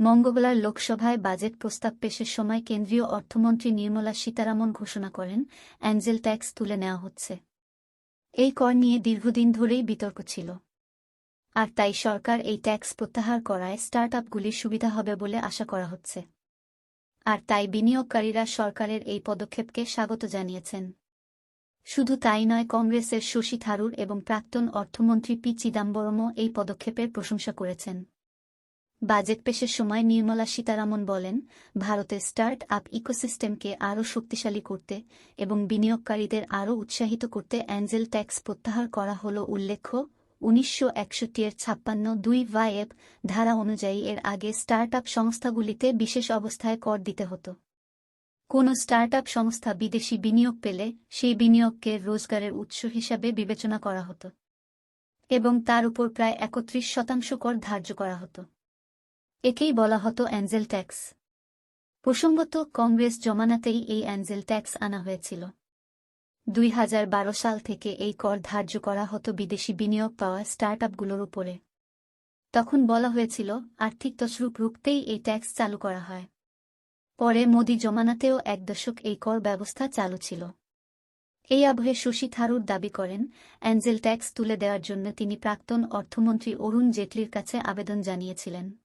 মঙ্গলবার লোকসভায় বাজেট প্রস্তাব পেশের সময় কেন্দ্রীয় অর্থমন্ত্রী নির্মলা সীতারামন ঘোষণা করেন, অ্যাঞ্জেল ট্যাক্স তুলে নেওয়া হচ্ছে। এই কর নিয়ে দীর্ঘদিন ধরেই বিতর্ক ছিল। আর তাই সরকার এই ট্যাক্স প্রত্যাহার করায় স্টার্টআপগুলির সুবিধা হবে বলে আশা করা হচ্ছে। আর তাই বিনিয়োগকারীরা সরকারের এই পদক্ষেপকে স্বাগত জানিয়েছেন। শুধু তাই নয়, কংগ্রেসের শশী থারুর এবং প্রাক্তন অর্থমন্ত্রী পি চিদাম্বরমও এই পদক্ষেপের প্রশংসা করেছেন। বাজেট পেশের সময় নির্মলা সীতারামন বলেন, ভারতের স্টার্ট আপ ইকোসিস্টেমকে আরও শক্তিশালী করতে এবং বিনিয়োগকারীদের আরও উৎসাহিত করতে অ্যাঞ্জেল ট্যাক্স প্রত্যাহার করা হল উল্লেখ্য, উনিশশো একষট্টি এর ছাপ্পান্ন দুই ভাইএব ধারা অনুযায়ী এর আগে স্টার্ট আপ সংস্থাগুলিতে বিশেষ অবস্থায় কর দিতে হতো। কোনো স্টার্ট আপ সংস্থা বিদেশি বিনিয়োগ পেলে সেই বিনিয়োগকে রোজগারের উৎস হিসাবে বিবেচনা করা হতো এবং তার উপর প্রায় একত্রিশ শতাংশ কর ধার্য করা হতো। একেই বলা হতো অ্যাঞ্জেল ট্যাক্স। প্রসঙ্গত, কংগ্রেস জমানাতেই এই অ্যাঞ্জেল ট্যাক্স আনা হয়েছিল। দুই হাজার বারো সাল থেকে এই কর ধার্য করা হতো বিদেশি বিনিয়োগ পাওয়া স্টার্ট আপগুলোর উপরে। তখন বলা হয়েছিল, আর্থিক তছরূপ রুখতেই এই ট্যাক্স চালু করা হয়। পরে মোদি জমানাতেও এক দশক এই কর ব্যবস্থা চালু ছিল। এই আবহে শশী থারুর দাবি করেন, অ্যাঞ্জেল ট্যাক্স তুলে দেওয়ার জন্য তিনি প্রাক্তন অর্থমন্ত্রী অরুণ জেটলির কাছে আবেদন জানিয়েছিলেন।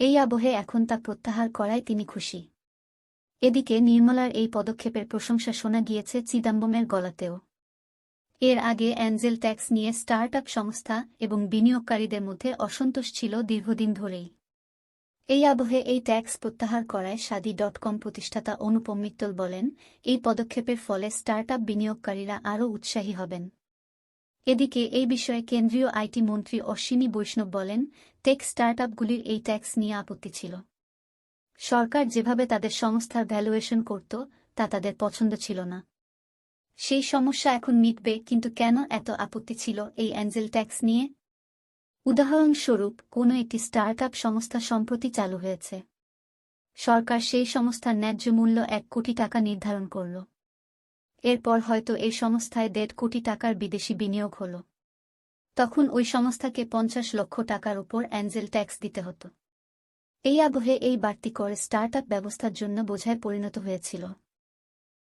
এই আবহে এখন তা প্রত্যাহার করায় তিনি খুশি। এদিকে নির্মলার এই পদক্ষেপের প্রশংসা শোনা গিয়েছে চিদাম্বমের গলাতেও। এর আগে অ্যাঞ্জেল ট্যাক্স নিয়ে স্টার্ট সংস্থা এবং বিনিয়োগকারীদের মধ্যে অসন্তোষ ছিল দীর্ঘদিন ধরেই। এই আবহে এই ট্যাক্স প্রত্যাহার করায় সাদি ডট কম প্রতিষ্ঠাতা অনুপম মিত্তল বলেন, এই পদক্ষেপের ফলে স্টার্ট বিনিয়োগকারীরা আরও উৎসাহী হবেন। এদিকে এই বিষয়ে কেন্দ্রীয় আইটি মন্ত্রী অশ্বিনী বৈষ্ণব বলেন, টেক স্টার্টআপগুলির এই ট্যাক্স নিয়ে আপত্তি ছিল। সরকার যেভাবে তাদের সংস্থার ভ্যালুয়েশন করত, তা তাদের পছন্দ ছিল না। সেই সমস্যা এখন মিটবে, কিন্তু কেন এত আপত্তি ছিল এই অ্যাঞ্জেল ট্যাক্স নিয়ে? উদাহরণস্বরূপ, কোনো একটি স্টার্টআপ সংস্থা সম্প্রতি চালু হয়েছে। সরকার সেই সংস্থার ন্যায্য মূল্য এক কোটি টাকা নির্ধারণ করল। এরপর হয়তো এই সংস্থায় দেড় কোটি টাকার বিদেশি বিনিয়োগ হল। তখন ওই সংস্থাকে পঞ্চাশ লক্ষ টাকার উপর অ্যাঞ্জেল ট্যাক্স দিতে হতো। এই আবহে এই বাড়তি করে স্টার্ট ব্যবস্থার জন্য বোঝায় পরিণত হয়েছিল।